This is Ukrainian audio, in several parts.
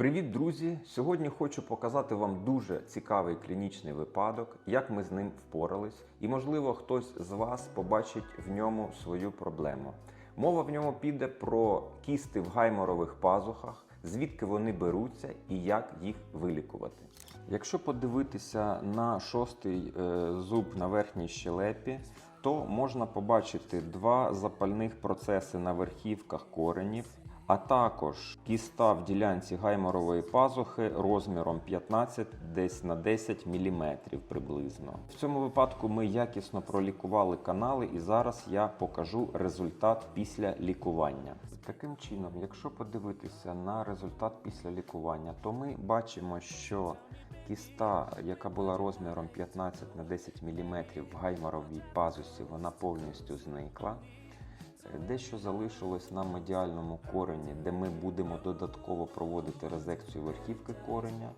Привіт, друзі! Сьогодні хочу показати вам дуже цікавий клінічний випадок, як ми з ним впорались, і можливо хтось з вас побачить в ньому свою проблему. Мова в ньому піде про кісти в гайморових пазухах, звідки вони беруться і як їх вилікувати. Якщо подивитися на шостий е, зуб на верхній щелепі, то можна побачити два запальних процеси на верхівках коренів, а також кіста в ділянці гайморової пазухи розміром 15 десь на 10 мм приблизно. В цьому випадку ми якісно пролікували канали, і зараз я покажу результат після лікування. Таким чином, якщо подивитися на результат після лікування, то ми бачимо, що кіста, яка була розміром 15 на 10 мм в гайморовій пазусі, вона повністю зникла. Дещо залишилось на медіальному корені, де ми будемо додатково проводити резекцію верхівки кореня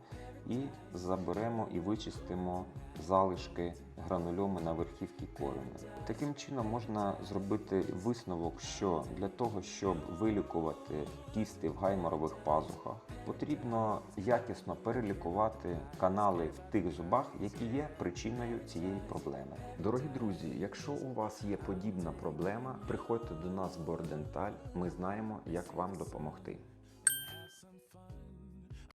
і заберемо і вичистимо залишки гранульоми на верхівці кореня. Таким чином можна зробити висновок, що для того, щоб вилікувати кісти в гайморових пазухах, потрібно якісно перелікувати канали в тих зубах, які є причиною цієї проблеми. Дорогі друзі, якщо у вас є подібна проблема, приходьте до нас в Борденталь, ми знаємо, як вам допомогти.